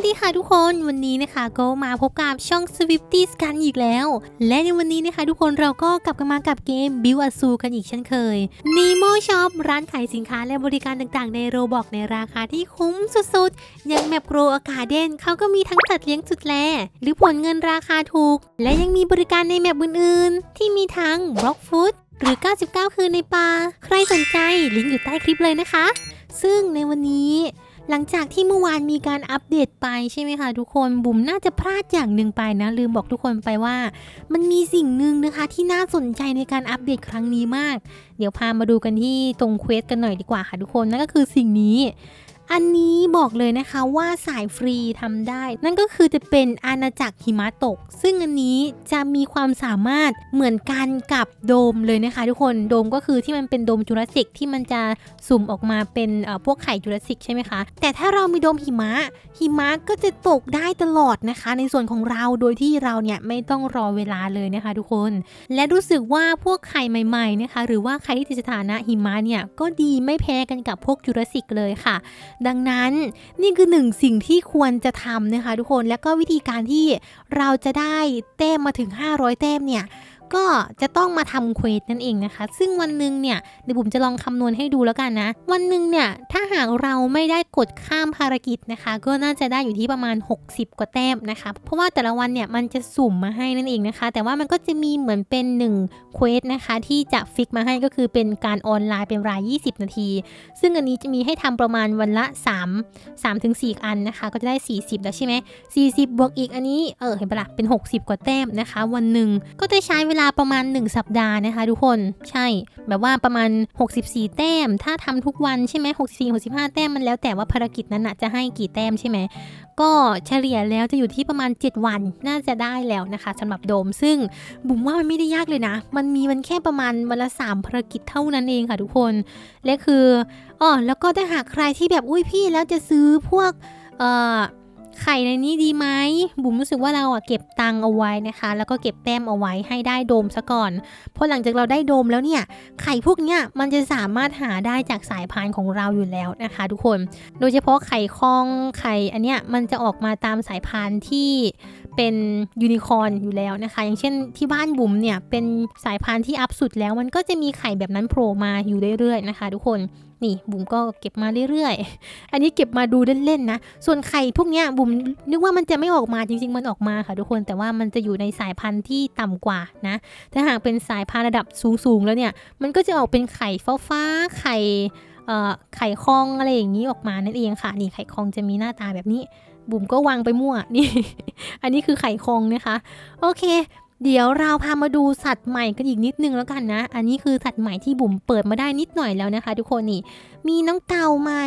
วัสดีค่ะทุกคนวันนี้นะคะก็มาพบกับช่อง Swifties กันอีกแล้ว และในวันนี้นะคะทุกคนเราก็กลับกันมากับเกม Build a Zoo กันอีกเช่นเคย Nemo Shop ร้านขายสินค้าและบริการต่างๆ ในโรบอกในราคาที่คุ้มสุดๆยังแมปโกรอากาเดนเขาก็มีทั้งสัตว์เลี้ยงสุดแล หรือผลเงินราคาถูก และยังมีบริการในแมปอื่นๆ ที่มีทั้ง Block Food หรือ 99 คืนในป่าใครสนใจลิงก์อยู่ใต้คลิปเลยนะคะ ซึ่งในวันนี้ หลังจากที่เมื่อวานมีการอัปเดตไปใช่ไหมคะทุกคนบุ๋มน่าจะพลาดอย่างหนึ่งไปนะ ลืมบอกทุกคนไปว่า มันมีสิ่งหนึ่งนะคะที่น่าสนใจในการอัปเดตครั้งนี้มาก เดี๋ยวพามาดูกันที่ตรงเควสกันหน่อยดีกว่าค่ะทุกคนนั่นก็คือสิ่งนี้ อันนี้บอกเลยนะคะว่าสายฟรีทำได้ นั่นก็คือจะเป็นอาณาจักรหิมะตก ซึ่งอันนี้จะมีความสามารถเหมือนกันกับโดมเลยนะคะ ทุกคนโดมก็คือที่มันเป็นโดมจุลศิกที่มันจะสุ่มออกมาเป็นเอ่อพวกไข่จุลศิกใช่ไหมคะ แต่ถ้าเรามีโดมหิมะ หิมะก็จะตกได้ตลอดนะคะ ในส่วนของเราโดยที่เราเนี่ยไม่ต้องรอเวลาเลยนะคะ ทุกคน และรู้สึกว่าพวกไข่ใหม่ๆนะคะ หรือว่าไข่ที่ติดสถานะหิมะเนี่ยก็ดีไม่แพ้กันกับพวกจุลศิกเลยค่ะดังนั้นนี่คือหนึ่งสิ่งที่ควรจะทำนะคะทุกคน และก็วิธีการที่เราจะได้แต้มมาถึง 500 แต้มเนี่ย ก็จะต้องมาทำเควสนั่นเองนะคะ ซึ่งวันหนึ่งเนี่ยเดี๋ยวผมจะลองคำนวณให้ดูแล้วกันนะ วันหนึ่งเนี่ยถ้าหากเราไม่ได้กดข้ามภารกิจนะคะ ก็น่าจะได้อยู่ที่ประมาณ 60 กว่าแต้มนะคะ เพราะว่าแต่ละวันเนี่ยมันจะสุ่มมาให้นั่นเองนะคะ แต่ว่ามันก็จะมีเหมือนเป็น1เควสนะคะที่จะฟิกมาให้ก็คือเป็นการออนไลน์เป็นราย 20 นาที ซึ่งอันนี้จะมีให้ทำประมาณวันละ 3 3ถึง4อันนะคะ ก็จะได้ 40 แล้วใช่ไหม40 บวกอีกอันนี้เออเห็นปะละ่ะเป็น 60 กว่าแต้มนะคะ วันหนึ่งก็จะใช้เวลาลาประมาณ 1 สัปดาห์นะคะทุกคนใช่ แบบว่าประมาณ 64 แต้ม ถ้าทำทุกวันใช่ไหม64 65 แต้มมันแล้วแต่ว่าภารกิจนั้นะจะให้กี่แต้มใช่ไหมก็เฉลี่ยแล้วจะอยู่ที่ประมาณ 7 วันน่าจะได้แล้วนะคะสำหรับโดมซึ่งบุ๋มว่ามันไม่ได้ยากเลยนะ มันมีมันแค่ประมาณวันละ3ภารกิจเท่านั้นเองค่ะทุกคนและคืออ๋อแล้วก็ถ้าหากใครที่แบบอุ้ยพี่แล้วจะซื้อพวกเอ่อ ไข่ในนี้ดีไหมบุ๋มรู้สึกว่าเราอะเก็บตังค์เอาไว้นะคะ แล้วก็เก็บแต้มเอาไว้ให้ได้โดมซะก่อนเพราะหลังจากเราได้โดมแล้วเนี่ย ไข่พวกเนี้ยมันจะสามารถหาได้จากสายพานของเราอยู่แล้วนะคะ ทุกคน โดยเฉพาะไข่คองไข่อันเนี้ยมันจะออกมาตามสายพานที่ เป็นยูนิคอร์นอยู่แล้วนะคะ อย่างเช่นที่บ้านบุ๋มเนี่ยเป็นสายพานที่อัพสุดแล้ว มันก็จะมีไข่แบบนั้นโผล่มาอยู่เรื่อยๆนะคะ ทุกคนนี่บุ๋มก็เก็บมาเรื่อยๆ อันนี้เก็บมาดูเล่นๆนะ ส่วนไข่พวกเนี้ยบุ๋มนึกว่ามันจะไม่ออกมาจริง ๆ มันออกมาค่ะทุกคน แต่ว่ามันจะอยู่ในสายพันธุ์ที่ต่ำกว่านะ ถ้าหากเป็นสายพันธุ์ระดับสูงๆ แล้วเนี่ย มันก็จะออกเป็นไข่ฟ้าๆไข่เอ่อไข่คองอะไรอย่างนี้ออกมานั่นเองค่ะ นี่ไข่คองจะมีหน้าตาแบบนี้ บุ๋มก็วางไปมั่วนี่ อันนี้คือไข่คงนะคะ โอเค เดี๋ยวเราพามาดูสัตว์ใหม่กันอีกนิดนึงแล้วกันนะ อันนี้คือสัตว์ใหม่ที่บุ๋มเปิดมาได้นิดหน่อยแล้วนะคะ ทุกคนนี่ มีน้องเต่าใหม่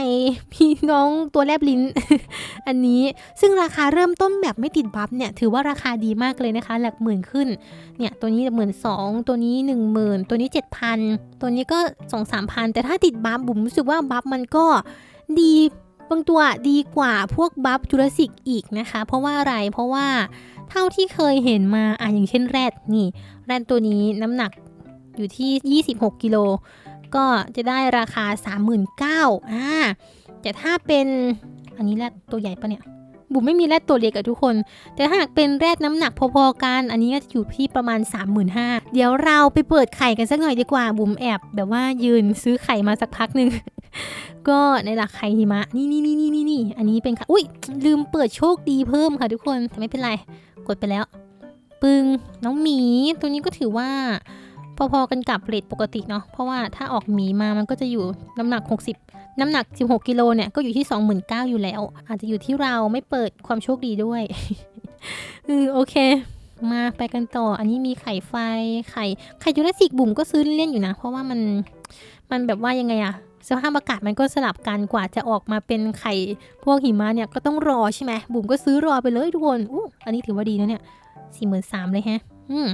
มีน้องตัวแลบลิ้น อันนี้ซึ่งราคาเริ่มต้นแบบไม่ติดบัฟเนี่ย ถือว่าราคาดีมากเลยนะคะ หลักหมื่นขึ้น เนี่ยตัวนี้หมื่นสองตัวนี้หนึ่งหมื่นตัวนี้เจ็ดพันตัวนี้ก็สองสามพันแต่ถ้าติดบัฟบุ๋มรู้สึกว่าบัฟมันก็ดี บางตัวดีกว่าพวกบัฟจุลศิกอีกนะคะ เพราะว่าอะไรเพราะว่าเท่าที่เคยเห็นมาอะอย่างเช่นแรดนี่ แรดตัวนี้น้ำหนักอยู่ที่ 26 กิโลก็จะได้ราคา 39,000อ่าแต่ถ้าเป็นอันนี้แรดตัวใหญ่ปะเนี่ยบุ๋มไม่มีแรดตัวเล็กอะทุกคน แต่ถ้าหากเป็นแรดน้ำหนักพอๆกัน อันนี้ก็จะอยู่ที่ประมาณ 35,000เดี๋ยวเราไปเปิดไข่กันสักหน่อยดีกว่า บุ๋มแอบแบบว่ายืนซื้อไข่มาสักพักหนึ่ง ก็ในหลักไข่หิมะนี่นี่นี่นี่นี่อันนี้เป็นค่ะ อุ้ยลืมเปิดโชคดีเพิ่มค่ะทุกคนแต่ไม่เป็นไร กดไปแล้ว ปึงน้องหมี ตัวนี้ก็ถือว่า พอๆกันกับเรทปกติเนาะ เพราะว่าถ้าออกหมีมามันก็จะอยู่น้ำหนัก 60 น้ำหนัก 16 กิโลเนี่ย ก็อยู่ที่ 29,000อยู่แล้ว อาจจะอยู่ที่เราไม่เปิดความโชคดีด้วยเออโอเคมาไปกันต่อ อันนี้มีไข่ไฟ ไข่ ไข่ยูราสิกบุ๋มก็ซื้อเล่นอยู่นะ เพราะว่ามัน มันแบบว่ายังไงอะ สภาพอากาศมันก็สลับกันกว่าจะออกมาเป็นไข่พวกหิมะเนี่ยก็ต้องรอใช่ไหมบุ๋มก็ซื้อรอไปเลยทุกคนอู้อันนี้ถือว่าดีนะเนี่ยสี่หมื่นสามเลยฮะ อืม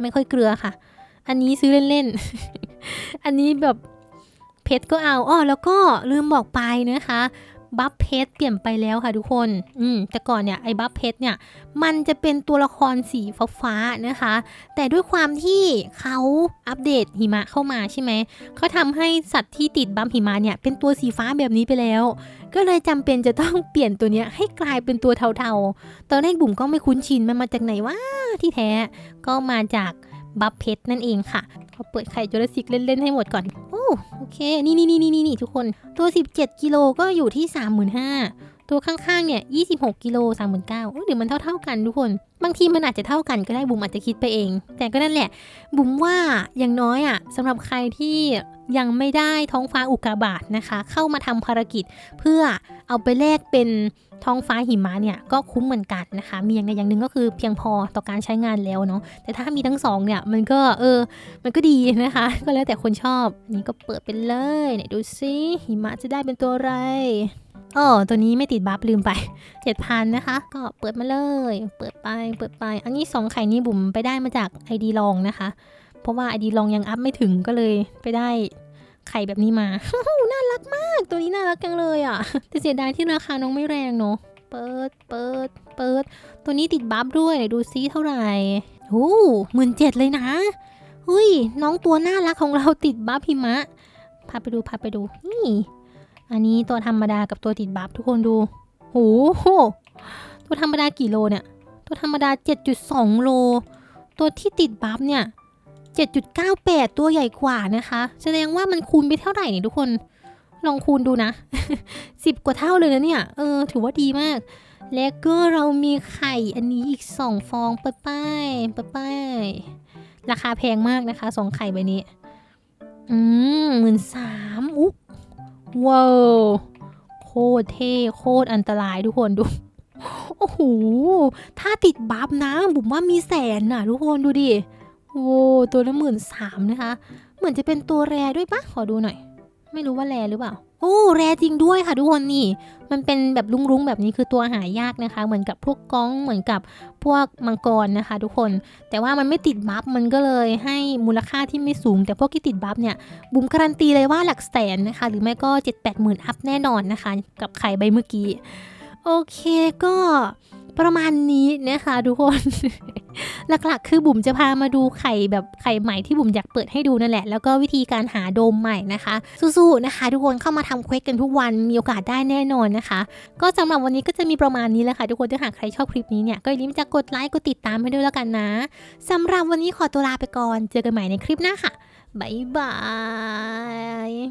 ไม่ค่อยเกลือค่ะ อันนี้ซื้อเล่นๆ อันนี้แบบเพชรก็เอาอ้อแล้วก็ลืมบอกไปนะคะ บัฟเพชรเปลี่ยนไปแล้วค่ะทุกคน อืม แต่ก่อนเนี่ยไอ้บัฟเพชรเนี่ย มันจะเป็นตัวละครสีฟ้าๆนะคะ แต่ด้วยความที่เขาอัปเดตหิมะเข้ามาใช่ไหม เขาทำให้สัตว์ที่ติดบัฟหิมะเนี่ยเป็นตัวสีฟ้าแบบนี้ไปแล้ว ก็เลยจำเป็นจะต้องเปลี่ยนตัวเนี้ยให้กลายเป็นตัวเทาๆ ตอนแรกบุ๋มก็ไม่คุ้นชินมันมาจากไหนวะที่แท้ ก็มาจากบัฟเพชรนั่นเองค่ะขอเปิดไข่จูราสิกเล่นๆให้หมดก่อน โอเค นี่นี่นี่นี่นี่ทุกคน ตัว 17 กิโลก็อยู่ที่ 35,000 ตัวข้างๆเนี่ย26กิโล39,000โอ้เดี๋ยวมันเท่าๆกันทุกคน บางทีมันอาจจะเท่ากันก็ได้บุ๋มอาจจะคิดไปเอง แต่ก็นั่นแหละ บุ๋มว่าอย่างน้อยอะ่ะสำหรับใครที่ยังไม่ได้ท้องฟ้าอุกกาบาตนะคะ เข้ามาทำภารกิจเพื่อเอาไปแลกเป็นท้องฟ้าหิมะเนี่ยก็คุ้มเหมือนกันนะคะ มีอย่างใดอย่างหนึ่งก็คือเพียงพอต่อการใช้งานแล้วเนาะแต่ถ้ามีทั้งสองเนี่ยมันก็เออมันก็ดีนะคะ ก็แล้วแต่คนชอบนนี้ก็เปิดไปเลยไหนดูซิหิมะจะได้เป็นตัวอะไร อ๋อตัวนี้ไม่ติดบัฟลืมไปเจ็ดพันนะคะ ก็เปิดมาเลย เปิดไป เปิดไป อันนี้สองไข่นี้บุ๋มไปได้มาจากไอดีลองนะคะ เพราะว่าไอดีลองยังอัพไม่ถึงก็เลยไปได้ไข่แบบนี้มา น่ารักมาก ตัวนี้น่ารักจังเลยอะ แต่เสียดายที่ราคาน้องไม่แรงเนาะ เปิด เปิด เปิด ตัวนี้ติดบัฟด้วยดูซิเท่าไหร่โอ้หมื่นเจ็ดเลยนะ เฮ้ย น้องตัวน่ารักของเราติดบัฟหิมะ พาไปดู พาไปดู นี่ อันนี้ตัวธรรมดากับตัวติดบัฟทุกคนดูโหตัวธรรมดากี่โลเนี่ย ตัวธรรมดา 7.2 โล ตัวที่ติดบัฟเนี่ย 7.98 ตัวใหญ่กว่านะคะ แสดงว่ามันคูณไปเท่าไหร่เนี่ยทุกคน ลองคูณดูนะ 10 กว่าเท่าเลยนะเนี่ย เออ ถือว่าดีมาก แล้วก็เรามีไข่อันนี้อีก 2 ฟองไปป้ายไปป้ายราคาแพงมากนะคะ 2 ไข่ใบนี้ อืมหมื่นสาม ว้าวโคตรเท่โคตรอันตรายทุกคนดู โอ้โห ถ้าติดบัฟนะบุ๋มว่ามีแสนน่ะ ทุกคนดูดิ โอ้ตัวละหมื่นสามนะคะ เหมือนจะเป็นตัวแรด้วยปะขอดูหน่อย ไม่รู้ว่าแรหรือเปล่า โอ้แรจริงด้วยค่ะทุกคนนี่ มันเป็นแบบรุ้งๆ แบบนี้คือตัวหายากนะคะ เหมือนกับพวกก้องเหมือนกับพวกมังกรนะคะ ทุกคน แต่ว่ามันไม่ติดบัฟมันก็เลยให้มูลค่าที่ไม่สูง แต่พวกที่ติดบัฟเนี่ยบุ๋มการันตีเลยว่าหลักแสนนะคะ หรือไม่ก็7 8หมื่นอัพแน่นอนนะคะ กับไข่ใบเมื่อกี้ โอเคก็ ประมาณนี้นะคะทุกคน หลักๆ คือบุ๋มจะพามาดูไข่แบบไข่ใหม่ที่บุ๋มอยากเปิดให้ดูนั่นแหละ แล้วก็วิธีการหาโดมใหม่นะคะ สู้ๆนะคะ ทุกคนเข้ามาทำเควสกันทุกวันมีโอกาสได้แน่นอนนะคะ ก็สำหรับวันนี้ก็จะมีประมาณนี้แหละค่ะทุกคนถ้าหากใครชอบคลิปนี้เนี่ยก็อย่าลืมจะกดไลค์กดติดตามให้ด้วยแล้วกันนะสำหรับวันนี้ขอตัวลาไปก่อน เจอกันใหม่ในคลิปหน้าค่ะบ๊ายบาย